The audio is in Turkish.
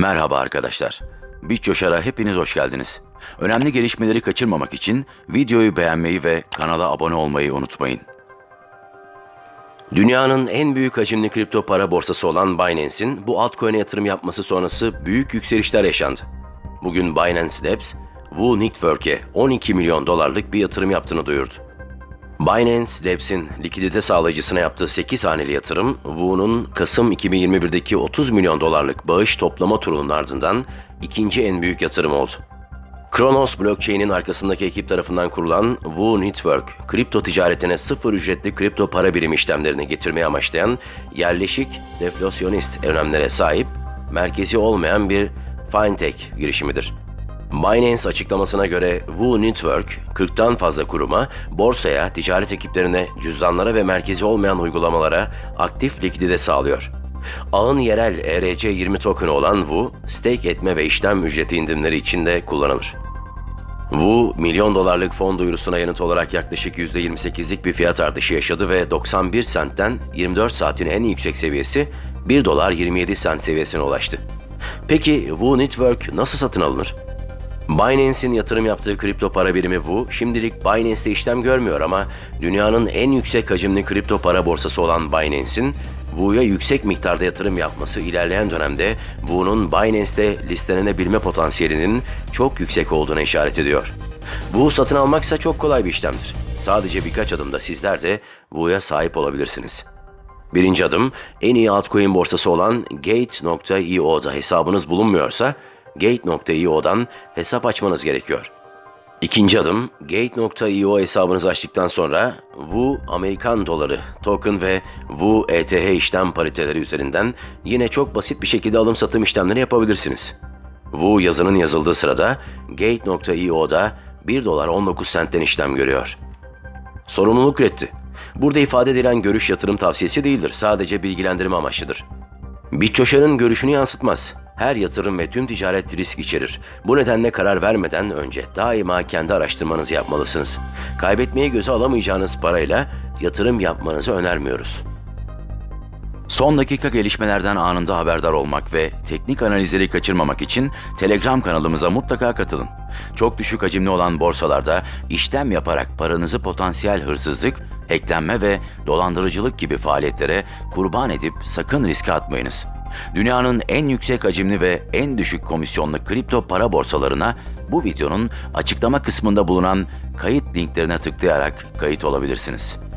Merhaba arkadaşlar. BitCoşar'a hepiniz hoş geldiniz. Önemli gelişmeleri kaçırmamak için videoyu beğenmeyi ve kanala abone olmayı unutmayın. Dünyanın en büyük hacimli kripto para borsası olan Binance'in bu altcoin'e yatırım yapması sonrası büyük yükselişler yaşandı. Bugün Binance Labs, Wu Network'e 12 milyon dolarlık bir yatırım yaptığını duyurdu. Binance Labs'in likidite sağlayıcısına yaptığı 8 haneli yatırım, Wu'nun Kasım 2021'deki 30 milyon dolarlık bağış toplama turunun ardından ikinci en büyük yatırım oldu. Kronos blockchain'in arkasındaki ekip tarafından kurulan Wu Network, kripto ticaretine sıfır ücretli kripto para birimi işlemlerini getirmeye amaçlayan yerleşik deflasyonist önlemlere sahip, merkezi olmayan bir fintech girişimidir. Binance açıklamasına göre Wu Network, 40'tan fazla kuruma, borsaya, ticaret ekiplerine, cüzdanlara ve merkezi olmayan uygulamalara aktif likidite sağlıyor. Ağın yerel ERC20 token'ı olan Wu, stake etme ve işlem ücreti indirimleri için de kullanılır. Wu, milyon dolarlık fon duyurusuna yanıt olarak yaklaşık %28'lik bir fiyat artışı yaşadı ve 91 sentten 24 saatin en yüksek seviyesi 1 dolar 27 sent seviyesine ulaştı. Peki Wu Network nasıl satın alınır? Binance'in yatırım yaptığı kripto para birimi Wu, şimdilik Binance'te işlem görmüyor ama dünyanın en yüksek hacimli kripto para borsası olan Binance'in Wu'ya yüksek miktarda yatırım yapması ilerleyen dönemde Wu'nun Binance'te listelenebilme potansiyelinin çok yüksek olduğuna işaret ediyor. Wu satın almaksa çok kolay bir işlemdir. Sadece birkaç adımda sizler de Wu'ya sahip olabilirsiniz. Birinci adım, en iyi altcoin borsası olan Gate.io'da hesabınız bulunmuyorsa, Gate.io'dan hesap açmanız gerekiyor. İkinci adım, Gate.io hesabınızı açtıktan sonra Wu Amerikan doları token ve Wu ETH işlem pariteleri üzerinden yine çok basit bir şekilde alım satım işlemleri yapabilirsiniz. Wu yazının yazıldığı sırada Gate.io'da 1 dolar 19 sentten işlem görüyor. Sorumluluk reddi. Burada ifade edilen görüş yatırım tavsiyesi değildir. Sadece bilgilendirme amaçlıdır. BitCoşar'ın görüşünü yansıtmaz. Her yatırım ve tüm ticaret risk içerir. Bu nedenle karar vermeden önce daima kendi araştırmanızı yapmalısınız. Kaybetmeyi göze alamayacağınız parayla yatırım yapmanızı önermiyoruz. Son dakika gelişmelerden anında haberdar olmak ve teknik analizleri kaçırmamak için Telegram kanalımıza mutlaka katılın. Çok düşük hacimli olan borsalarda işlem yaparak paranızı potansiyel hırsızlık, hacklenme ve dolandırıcılık gibi faaliyetlere kurban edip sakın riske atmayınız. Dünyanın en yüksek hacimli ve en düşük komisyonlu kripto para borsalarına bu videonun açıklama kısmında bulunan kayıt linklerine tıklayarak kayıt olabilirsiniz.